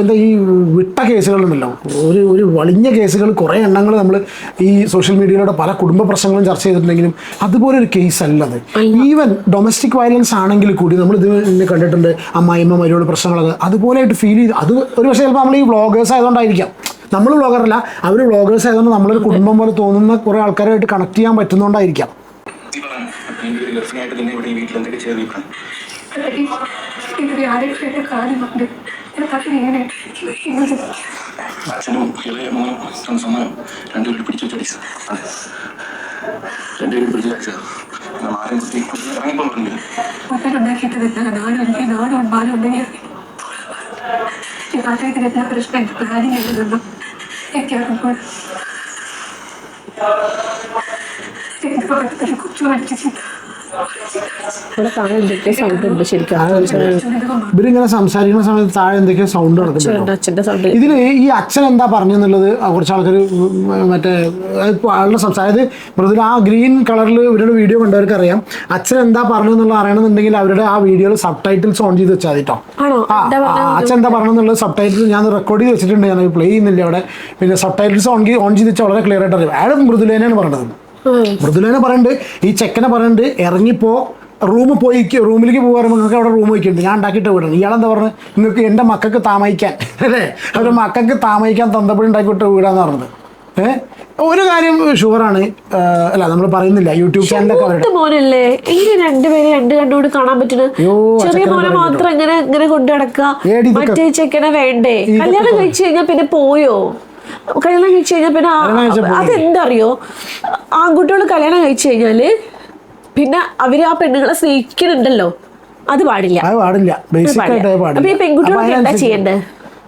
എന്താ ഈ വിട്ട കേസുകളുണ്ടല്ലോ ഒരു ഒരു വളിഞ്ഞ കേസുകൾ കുറേ എണ്ണങ്ങൾ നമ്മൾ ഈ സോഷ്യൽ മീഡിയയിലൂടെ പല കുടുംബ പ്രശ്നങ്ങളും ചർച്ച ചെയ്തിട്ടുണ്ടെങ്കിലും അതുപോലെ ഒരു കേസ് അല്ലത് ഈവൻ ഡൊമസ്റ്റിക് വയലൻസ് ആണെങ്കിൽ കൂടി നമ്മൾ ഇത് കണ്ടിട്ടുണ്ട്. അമ്മായിമ്മ മരുവോട് പ്രശ്നങ്ങളൊക്കെ. അതുപോലെയായിട്ട് ഫീൽ ചെയ്ത് അത് ഒരു പക്ഷേ ചിലപ്പോൾ നമ്മൾ ഈ വ്ളോഗേഴ്സ് ആയതുകൊണ്ടായിരിക്കാം. നമ്മൾ വ്ളോഗറല്ല അവർ വ്ളോഗേഴ്സ് ആയതുകൊണ്ട് നമ്മളൊരു കുടുംബം പോലെ തോന്നുന്ന കുറേ ആൾക്കാരായിട്ട് കണക്ട് ചെയ്യാൻ പറ്റുന്നതുകൊണ്ടായിരിക്കാം അച്ഛനും അതെ പ്രശ്നം എനിക്ക് പ്ലാനിങ് ചെയ്തതെന്നും എനിക്കറിയുമ്പോൾ എനിക്ക് ഒരു കൊച്ചു മരിച്ചു ചിന്ത ഇവരിങ്ങനെ സംസാരിക്കുന്ന സമയത്ത് താഴെ എന്തൊക്കെയോ സൗണ്ട് നടക്കുന്നുണ്ട്? ഇതിൽ ഈ അച്ഛൻ എന്താ പറഞ്ഞെന്നുള്ളത് കുറച്ച് ആൾക്കാർ മറ്റേ ആളുടെ സംസാരം. അതായത് മൃദുല ആ ഗ്രീൻ കളറിൽ ഇവരുടെ വീഡിയോ കണ്ടവർക്ക് അറിയാം. അച്ഛൻ എന്താ പറഞ്ഞു എന്നുള്ളത് അറിയണമെന്നുണ്ടെങ്കിൽ അവരുടെ ആ വീഡിയോയിൽ സബ് ടൈറ്റിൽസ് ഓൺ ചെയ്ത് വെച്ചാൽ മതി കേട്ടോ ആണോ? ആ എന്താ പറഞ്ഞു എന്നുള്ളത് അച്ഛൻ എന്താ പറഞ്ഞെന്നുള്ളത് സബ് ടൈറ്റിൽ ഞാൻ റെക്കോർഡ് ചെയ്ത് വെച്ചിട്ടുണ്ട്. ഞാൻ പ്ലേ ചെയ്യുന്നില്ല അവിടെ പിന്നെ സബ് ടൈറ്റിൽസ് ഓൺ ഓൺ ചെയ്ത് വെച്ചാൽ വളരെ ക്ലിയർ ആയിട്ട് അറിയാം. അയാൾ മൃദുലേനാണ് പറഞ്ഞത്. മൃദുലേനെ പറയണ്ട് ഈ ചെക്കനെ പറയണ്ട് ഇറങ്ങിപ്പോ റൂമിൽ പോയി റൂമിലേക്ക് പോകാറ് നിങ്ങൾക്ക് അവിടെ റൂം വയ്ക്കുന്നുണ്ട് ഞാൻ ഉണ്ടാക്കിയിട്ട് വീടാണ്. ഇയാളെന്താ പറഞ്ഞത് നിങ്ങൾക്ക് എന്റെ മക്കൾക്ക് താമസിക്കാൻ അല്ലേ? അവരുടെ മക്കൾക്ക് താമയിക്കാൻ തന്തപ്പടി ഉണ്ടാക്കിയിട്ട് വീടാന്ന് പറഞ്ഞത്. ഏഹ് ഒരു കാര്യം ഷുവറാണ്. അല്ല നമ്മൾ പറയുന്നില്ല. യൂട്യൂബ് ചാനലൊക്കെ അവരുടെ മൂത്ത മോനല്ലേ? എങ്ങനെ രണ്ടുപേരെ രണ്ട് കാണാൻ ചെറിയ മോനെ മാത്രം ഇങ്ങനെ ഇങ്ങനെ കൊണ്ടു നടക്കുക. ഏടി മറ്റേ ചെക്കനെ വേണ്ടേ? കല്യാണം പറ- കഴിച്ചു കഴിഞ്ഞാൽ പിന്നെ പോയോ? കല്യാണം കഴിച്ചു കഴിഞ്ഞാൽ പിന്നെ അതെന്തറിയോ? ആൺകുട്ടികൾ കല്യാണം കഴിച്ചു കഴിഞ്ഞാൽ പിന്നെ അവർ ആ പെണ്ണുങ്ങളെ സ്നേഹിക്കുന്നുണ്ടല്ലോ അത് പാടില്ല. അത് പാടില്ല. ബേസിക് പാടില്ല. ആയിട്ട് അത് പാടില്ല. അപ്പൊ ഈ എന്താ അതിനനുസരിച്ച് ചെയ്യണ്ടേ?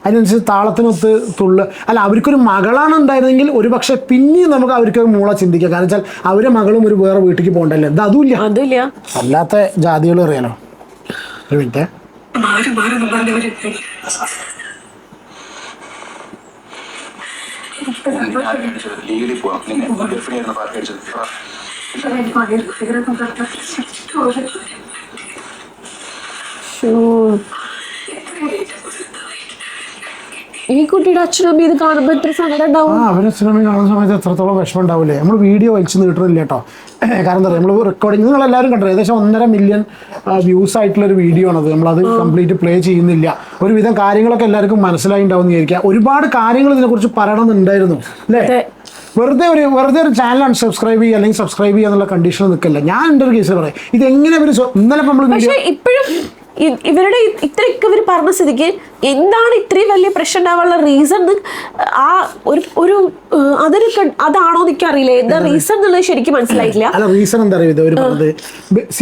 അതിനനുസരിച്ച് താളത്തിനൊത്ത് തുള്ള. അല്ല അവർക്കൊരു മകളാണ് ഉണ്ടായിരുന്നെങ്കിൽ ഒരു പക്ഷെ പിന്നെയും നമുക്ക് അവർക്ക് മൂള ചിന്തിക്കാം. കാരണം വെച്ചാൽ അവരെ മകളും ഒരു വേറെ വീട്ടിലേക്ക് പോകണ്ടല്ലേ? ഇത് അതുമില്ല അതുമില്ല അല്ലാത്ത ജാതികൾ അറിയാലോ. ഒരു മിനിറ്റ്. ഈ കുട്ടിയുടെ അച്ഛനും ഇത് കാണുമ്പോ എത്ര സങ്കടം ഉണ്ടാവും? സിനിമ കാണുന്ന സമയത്ത് എത്രത്തോളം വിഷമം ഉണ്ടാവില്ലേ നമ്മൾ വീഡിയോ വലിച്ചു നീട്ടുന്നില്ല കേട്ടോ. കാരണം എന്താ പറയുക നമ്മൾ റെക്കോർഡിങ് നിങ്ങൾ എല്ലാവരും കണ്ടത് ഏകദേശം ഒന്നര മില്യൺ വ്യൂസ് ആയിട്ടുള്ള ഒരു വീഡിയോ ആണത് നമ്മളത് കംപ്ലീറ്റ് പ്ലേ ചെയ്യുന്നില്ല. ഒരുവിധം കാര്യങ്ങളൊക്കെ എല്ലാവർക്കും മനസ്സിലായി ഉണ്ടാവും വിചാരിക്കുക ഒരുപാട് കാര്യങ്ങൾ ഇതിനെക്കുറിച്ച് പറയണമെന്നുണ്ടായിരുന്നു അല്ലേ? വെറുതെ ഒരു വെറുതെ ഒരു ചാനൽ അൺസബ്സ്ക്രൈബ് ചെയ്യുക അല്ലെങ്കിൽ സബ്സ്ക്രൈബ് ചെയ്യുക എന്നുള്ള കണ്ടീഷൻ നിൽക്കില്ല. ഞാൻ എന്റെ ഒരു കേസിൽ പറയാം ഇത് എങ്ങനെ ഒരു ഇന്നലെ നമ്മൾ വീഡിയോ ഇപ്പോഴും ഇവരുടെ ഇത്രയൊക്കെ ഇവർ പറഞ്ഞ സ്ഥിതിക്ക് എന്താണ് ഇത്രയും വലിയ പ്രശ്നം ഉണ്ടാവാനുള്ള റീസൺ ആ ഒരു ഒരു അതൊരു അതാണോ എനിക്ക് അറിയില്ല. എന്താ റീസൺ എന്നുള്ളത് ശരിക്കും മനസ്സിലായില്ല അല്ല റീസൺ എന്താ അറിയോ? പറഞ്ഞത്?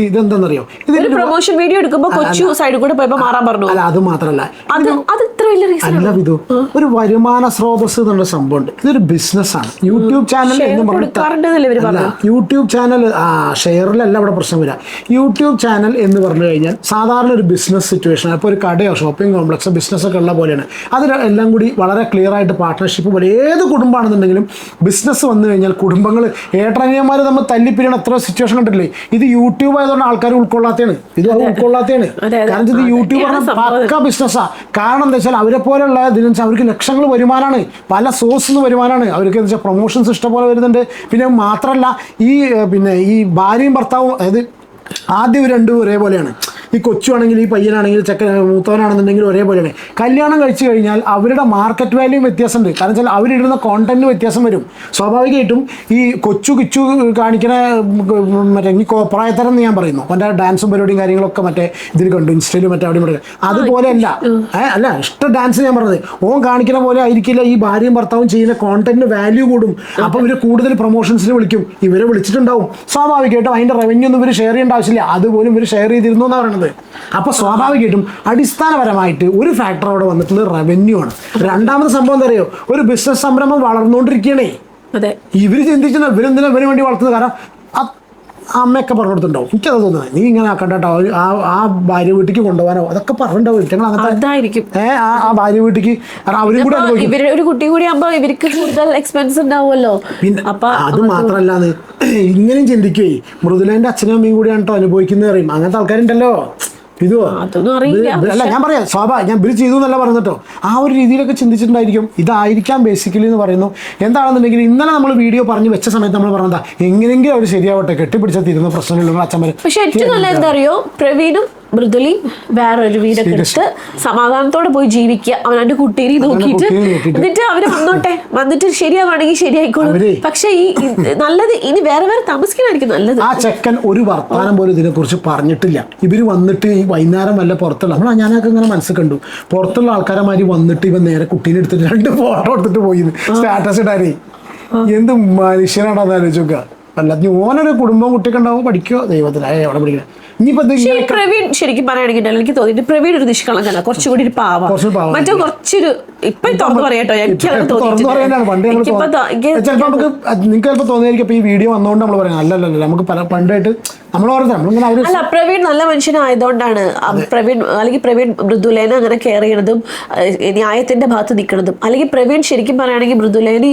ഇതെന്താണെന്നറിയോ ഒരു പ്രൊമോഷൻ വീഡിയോ എടുക്കുമ്പോ കൊച്ചു സൈഡിൽ കൂടെ പോയപ്പോ മാറാൻ പറഞ്ഞു. അല്ല അത് മാത്രമല്ല. അത് അത് ഇത്ര വലിയ റീസൺ അല്ല വിധു ഒരു വരുമാന സ്രോതസ് എന്നുള്ള സംഭവമുണ്ട്. ഇതൊരു ബിസിനസ്സാണ് യൂട്യൂബ് ചാനൽ എന്ന് യൂട്യൂബ് ചാനൽ ആ ഷെയറിലല്ല അവിടെ പ്രശ്നം വരിക യൂട്യൂബ് ചാനൽ എന്ന് പറഞ്ഞു കഴിഞ്ഞാൽ സാധാരണ ഒരു ബിസിനസ് സിറ്റുവേഷൻ അപ്പോൾ ഒരു കടയോ ഷോപ്പിംഗ് കോംപ്ലക്സോ ബിസിനസ് ഒക്കെ ഉള്ള പോലെയാണ്. അതിൽ എല്ലാം കൂടി വളരെ ക്ലിയർ ആയിട്ട് പാർട്ട്ണർഷിപ്പ് പോലെ ഏത് കുടുംബമാണെന്നുണ്ടെങ്കിലും ബിസിനസ് വന്നു കഴിഞ്ഞാൽ കുടുംബങ്ങൾ ഏട്ടനിയന്മാർ നമ്മൾ തല്ലിപ്പിരിയണ എത്ര സിറ്റുവേഷൻ കണ്ടില്ലേ ഇത് യൂട്യൂബ് ആയതുകൊണ്ട് ആൾക്കാർ ഉൾക്കൊള്ളാത്തതാണ് ഇത് ഉൾക്കൊള്ളാത്തതാണ്. കാരണം ഇത് യൂട്യൂബ് പറഞ്ഞാൽ പക്ക ബിസിനസ്സാണ് കാരണം എന്താ വെച്ചാൽ അവരെ പോലെയുള്ള ഇതിന് വെച്ചാൽ അവർക്ക് ലക്ഷങ്ങൾ വരുമാനമാണ് പല സോഴ്സിൽ നിന്ന് വരുമാനമാണ് അവർക്ക് എന്താ വെച്ചാൽ പ്രൊമോഷൻസ് ഇഷ്ടംപോലെ വരുന്നുണ്ട്. പിന്നെ മാത്രമല്ല ഈ പിന്നെ ഈ ഭാര്യയും ഭർത്താവും അതായത് ആദ്യം രണ്ടും ഒരേപോലെയാണ്. ഈ കൊച്ചുവാണെങ്കിൽ ഈ പയ്യനാണെങ്കിൽ ചെക്കൻ മൂത്തവനാണെന്നുണ്ടെങ്കിൽ ഒരേപോലെയാണ്. കല്യാണം കഴിച്ചു കഴിഞ്ഞാൽ അവരുടെ മാർക്കറ്റ് വാല്യൂ വ്യത്യാസമുണ്ട്. കാരണം വെച്ചാൽ അവരിടുന്ന കോണ്ടന്റിന് വ്യത്യാസം വരും. സ്വാഭാവികമായിട്ടും ഈ കൊച്ചു കിച്ചു കാണിക്കുന്ന ഉം, മറ്റേ ഈ കോപ്രായത്തരം എന്ന് ഞാൻ പറയുന്നു. അവന്റെ ഡാൻസും പരിപാടിയും കാര്യങ്ങളൊക്കെ മറ്റേ ഇതിൽ കണ്ടു ഇൻസ്റ്റയിലും മറ്റേ അവിടെ ഇവിടെ അതുപോലെയല്ല. അല്ല ഇഷ്ട ഡാൻസ് ഞാൻ പറഞ്ഞത്. ഓൻ കാണിക്കുന്ന പോലെ ആയിരിക്കില്ല ഈ ഭാര്യയും ഭർത്താവും ചെയ്യുന്ന കോണ്ടന്റിന് വാല്യൂ കൂടും. അപ്പോൾ ഇവർ കൂടുതൽ പ്രൊമോഷൻസിന് വിളിക്കും. ഇവരെ വിളിച്ചിട്ടുണ്ടാവും. സ്വാഭാവികമായിട്ടും അതിന്റെ റവന്യൂ ഒന്നും ഇവർ ഷെയർ ചെയ്യേണ്ട ആവശ്യമില്ല. അതുപോലും ഇവർ ഷെയർ ചെയ്തിരുന്നു എന്നാണ് പറയുന്നത് അപ്പോൾ സ്വാഭാവികമായിട്ടും അടിസ്ഥാനപരമായിട്ട് ഒരു ഫാക്ടർ അവിടെ വന്നിട്ടുള്ളത് റവന്യൂ ആണ്. രണ്ടാമത് സംഭവം എന്താ അറിയോ? ഒരു ബിസിനസ് സംരംഭം വളർന്നുകൊണ്ടിരിക്കുകയാണേ. അതെ. ഇവർ ചിന്തിച്ചത് ഇവരെന്തിനാ ഇവന് വേണ്ടി വളർത്തുന്നത്? കാരണം അമ്മയൊക്കെ പറഞ്ഞു കൊടുത്തിട്ടുണ്ടാവും. എനിക്കത് തോന്നുന്നത്. നീ ഇങ്ങനെ ആക്കണ്ടോ ആ ആ ഭാര്യ വീട്ടിലേക്ക് കൊണ്ടുപോകാനോ? അതൊക്കെ പറഞ്ഞിട്ടുണ്ടാവും ഞങ്ങൾ അങ്ങനത്തെ അതായിരിക്കും. ആ ഭാര്യ അവരും കൂടെ അപ്പൊ ഇവർ ഒരു കുട്ടി കൂടി ഇവർക്ക് കൂടുതൽ എക്സ്പെൻസ് ഉണ്ടാവുമല്ലോ. പിന്നെ അത് മാത്രല്ല ഇങ്ങനെയും ചിന്തിക്കേ മൃദുലേന്റെ അച്ഛനും അമ്മയും കൂടിയാണ് കേട്ടോ അനുഭവിക്കുന്നത് അറിയും അങ്ങനത്തെ ആൾക്കാരുണ്ടല്ലോ. ഇതോ അതൊന്നും അറിയില്ല, ഇത് അല്ല ഞാൻ പറയാം സ്വാഭാവിക ഞാൻ ബിൽ ചെയ്തു എന്നല്ല പറഞ്ഞിട്ടോ. ആ ഒരു രീതിയിലൊക്കെ ചിന്തിച്ചിട്ടുണ്ടായിരിക്കും. ഇതായിരിക്കാം ബേസിക്കലി എന്ന് പറയുന്നു. എന്താണെന്നുണ്ടെങ്കിൽ ഇന്നലെ നമ്മൾ വീഡിയോ പറഞ്ഞു വെച്ച സമയത്ത് നമ്മൾ പറഞ്ഞതാ എങ്ങനെയെങ്കിലും അവർ ശരിയാവട്ടെ കെട്ടിപ്പിടിച്ച തീരുന്ന പ്രശ്നങ്ങളിലുള്ള അച്ഛൻ പക്ഷെ ഏറ്റവും നല്ല എന്താ? അറിയോ? പ്രവീണും മൃദുലയും വേറൊരു വീടൊക്കെ എടുത്ത് സമാധാനത്തോടെ പോയി ജീവിക്കുക. അവനവന്റെ കുട്ടീനെ നോക്കിയിട്ട്. എന്നിട്ട് അവർ വന്നോട്ടെ. വന്നിട്ട് ശരിയാവാണെങ്കിൽ ശരിയായിക്കോളും. പക്ഷെ ഈ നല്ലത് ഇനി വേറെ വേറെ താമസിക്കാനായിരിക്കും നല്ലത്. ആ ചെക്കൻ ഒരു വർത്താനം പോലും ഇതിനെ കുറിച്ച് പറഞ്ഞിട്ടില്ല. ഇവർ വന്നിട്ട് ഈ വൈകുന്നേരം വല്ല പുറത്തുള്ള നമ്മൾ ഞാനൊക്കെ ഇങ്ങനെ മനസ്സിൽ കണ്ടു. പുറത്തുള്ള ആൾക്കാരമാര് വന്നിട്ട് ഇവൻ നേരെ കുട്ടീനെ എടുത്തിട്ട് രണ്ട് ഫോട്ടോ എടുത്തിട്ട് പോയി സ്റ്റാറ്റസ് ഇടാനേ. എന്ത് മനുഷ്യനാണെന്ന് ആലോചിക്കുക അല്ലാതെ ഓനൊരു കുടുംബം കുട്ടിയൊക്കെ ഉണ്ടാവും പഠിക്കോ ദൈവത്തിനായ എവിടെ പഠിക്കണം പ്രവീൺ ശരിക്കും പറയുകയാണെങ്കിൽ എനിക്ക് തോന്നിയിട്ട് പ്രവീൺ ഒരു നിഷ്കളങ്കല്ല കുറച്ചുകൂടി ഒരു പാവ. മറ്റേ കുറച്ചൊരു ഇപ്പൊ തുറന്നു പറയാട്ടോ നിങ്ങൾക്ക് തോന്നിയായിരിക്കും ഈ വീഡിയോ വന്നുകൊണ്ട് നമ്മൾ പറയാം അല്ലല്ല നമുക്ക് പണ്ടായിട്ട് അല്ല പ്രവീൺ നല്ല മനുഷ്യനായതുകൊണ്ടാണ് പ്രവീൺ അല്ലെങ്കിൽ പ്രവീൺ മൃദുലേന അങ്ങനെ കെയർ ചെയ്യണതും ന്യായത്തിന്റെ ഭാഗത്ത് നിൽക്കണതും അല്ലെങ്കിൽ പ്രവീൺ ശരിക്കും പറയുകയാണെങ്കിൽ മൃദുലേനി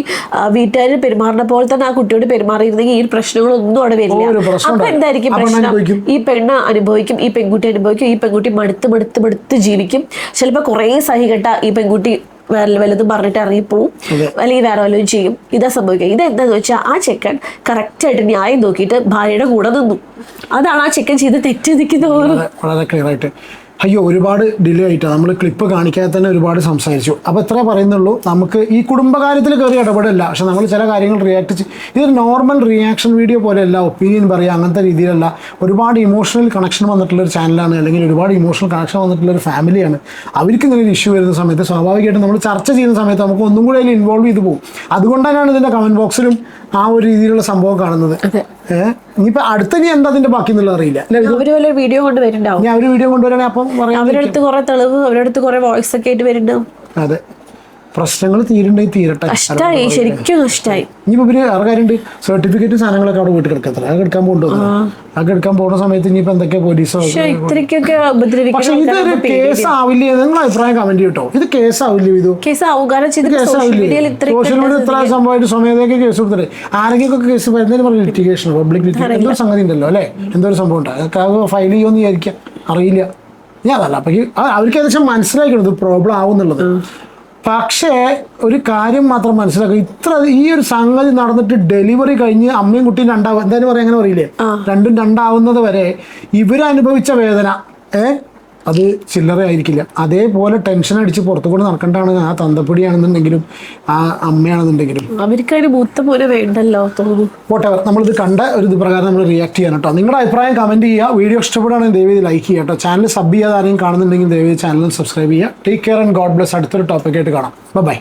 വീട്ടുകാരിൽ പെരുമാറുന്ന പോലെ തന്നെ ആ കുട്ടിയോട് പെരുമാറിയിരുന്നെങ്കിൽ ഈ പ്രശ്നങ്ങളൊന്നും അവിടെ വരില്ല. അപ്പൊ എന്തായിരിക്കും പ്രശ്നം? ഈ പെണ്ണ് അനുഭവിക്കും ഈ പെൺകുട്ടി അനുഭവിക്കും ഈ പെൺകുട്ടി മടുത്ത് മടുത്ത് മടുത്ത് ജീവിക്കും. ചിലപ്പോൾ കുറേ സഹികെട്ട ഈ പെൺകുട്ടി വേറെ വലുതും പറഞ്ഞിട്ട് ഇറങ്ങിപ്പോവും. അല്ലെങ്കിൽ വേറെ വല്ലതും ചെയ്യും. ഇതാ സംഭവിക്കുക. ഇതെന്താന്ന് വെച്ചാൽ ആ ചെക്കൻ കറക്റ്റായിട്ട് ന്യായം നോക്കിയിട്ട് ഭാര്യയുടെ കൂടെ നിന്നു. അതാണ് ആ ചെക്കൻ ചെയ്ത് തെറ്റ് എനിക്ക് വളരെ ക്ലിയർ ആയിട്ട്. അയ്യോ ഒരുപാട് ഡിലേ ആയിട്ടാണ് നമ്മൾ ക്ലിപ്പ് കാണിക്കാതെ തന്നെ ഒരുപാട് സംസാരിച്ചു. അപ്പോൾ എത്രേ പറയുന്നുള്ളൂ. നമുക്ക് ഈ കുടുംബകാര്യത്തിൽ കയറി ഇടപെടില്ല പക്ഷെ നമ്മൾ ചില കാര്യങ്ങൾ റിയാക്ട് ഇത് നോർമൽ റിയാക്ഷൻ വീഡിയോ പോലെയല്ല ഒപ്പീനിയൻ പറയുക അങ്ങനത്തെ രീതിയിലല്ല. ഒരുപാട് ഇമോഷണൽ കണക്ഷൻ വന്നിട്ടുള്ള ഒരു ചാനലാണ് അല്ലെങ്കിൽ ഒരുപാട് ഇമോഷണൽ കണക്ഷൻ വന്നിട്ടുള്ള ഒരു ഫാമിലിയാണ് അവർക്ക് ഇങ്ങനെ ഒരു ഇഷ്യൂ വരുന്ന സമയത്ത് സ്വാഭാവികമായിട്ടും നമ്മൾ ചർച്ച ചെയ്യുന്ന സമയത്ത് നമുക്ക് ഒന്നും കൂടി അതിൽ ഇൻവോൾവ് ചെയ്ത് പോകും അതുകൊണ്ടാണ് ഇതിന്റെ കമന്റ് ബോക്സിലും ആ ഒരു രീതിയിലുള്ള സംഭവം കാണുന്നത്. ഇനിയിപ്പോൾ അടുത്ത ഇനി എന്താ അതിന്റെ ബാക്കി എന്നുള്ളത് അറിയില്ല. അവർ വല്ല വീഡിയോ കൊണ്ട് വരുന്നുണ്ടാവും ഞാൻ ഒരു വീഡിയോ കൊണ്ടുവരാണെങ്കിൽ അപ്പം പറയാൻ അവരുടെ അടുത്ത് കുറെ തെളിവ് അവരടുത്ത് കുറെ വോയിസ് ഒക്കെ ആയിട്ട് വരുന്നുണ്ടാവും. അതെ. പ്രശ്നങ്ങൾ തീരണ്ടെങ്കിൽ തീരട്ടെ. കഷ്ടായി ശരിക്കും കഷ്ടായി. ഇനിയിപ്പോ ഇവർ വേറെ കാര്യമുണ്ട്. സർട്ടിഫിക്കറ്റ് സാധനങ്ങളൊക്കെ അവിടെ വീട്ടിൽ കിടക്കത്തില്ല. അത് എടുക്കാൻ പോകുന്നുണ്ടോ അത് എടുക്കാൻ പോകുന്ന സമയത്ത് ഇനിയിപ്പോ എന്തൊക്കെയാ പോലീസോ പക്ഷെ കേസ് ആവില്ലേ നിങ്ങൾ അഭിപ്രായം കമന്റ് ചെയ്യട്ടോ ഇത് കേസ് ആവില്ലേ ഇത് കേസ് സോഷ്യൽ ആവില്ലേ മീഡിയയിൽ സോഷ്യൽ മീഡിയ ഇത്ര സംഭവമായിട്ട് സ്വമേധയൊക്കെ കേസ് കൊടുത്തിട്ട്. ആരെങ്കിലും ഒക്കെ കേസ് വരുന്നതിന് പറഞ്ഞ ലിറ്റിഗേഷൻ പബ്ലിക് ലിറ്റിഗേഷൻ എന്തോ സംഗതി ഉണ്ടല്ലോ അല്ലെ? എന്തോ ഒരു സംഭവം ഉണ്ട്. അതൊക്കെ അത് ഫയൽ ചെയ്യുമെന്ന് വിചാരിക്കാം. അറിയില്ല. ഞാൻ അതല്ല അപ്പൊ അവർക്ക് ഏകദേശം മനസ്സിലാക്കണം ഇത് പ്രോബ്ലം ആവുന്നുള്ളത് പക്ഷേ ഒരു കാര്യം മാത്രം മനസ്സിലാക്കുക. ഇത്ര ഈ ഒരു സംഗതി നടന്നിട്ട് ഡെലിവറി കഴിഞ്ഞ് അമ്മയും കുട്ടിയും രണ്ടാവും. എന്തായാലും പറയാം അങ്ങനെ പറയില്ലേ? രണ്ടും രണ്ടാവുന്നത് വരെ ഇവരനുഭവിച്ച വേദന ഏ? അത് ചില്ലറ ആയിരിക്കില്ല അതേപോലെ ടെൻഷൻ അടിച്ച് പുറത്തു കൂടെ നടക്കേണ്ടതാണ്. ആ തന്തപ്പൊടിയാണെന്നുണ്ടെങ്കിലും ആ അമ്മയാണെന്നുണ്ടെങ്കിലും. അവർക്ക് പോലെ വേണ്ടല്ലോ വോട്ടെവർ നമ്മളിത് കണ്ട ഒരു ഇത് പ്രകാരം നമ്മൾ റിയാക്ട് ചെയ്യാൻ കേട്ടോ. നിങ്ങളുടെ അഭിപ്രായം കമന്റ് ചെയ്യുക. വീഡിയോ ഇഷ്ടപ്പെടുകയാണെങ്കിൽ ദയവേദി ലൈക്ക് ചെയ്യുക കേട്ടോ. ചാനൽ സബ് ചെയ്യാതെ ആരെങ്കിലും കാണുന്നുണ്ടെങ്കിൽ ദയവേദി ചാനൽ സബ്സ്ക്രൈബ് ചെയ്യുക. Take care and God bless അടുത്തൊരു ടോപ്പിക്കായിട്ട് കാണാം. ബൈ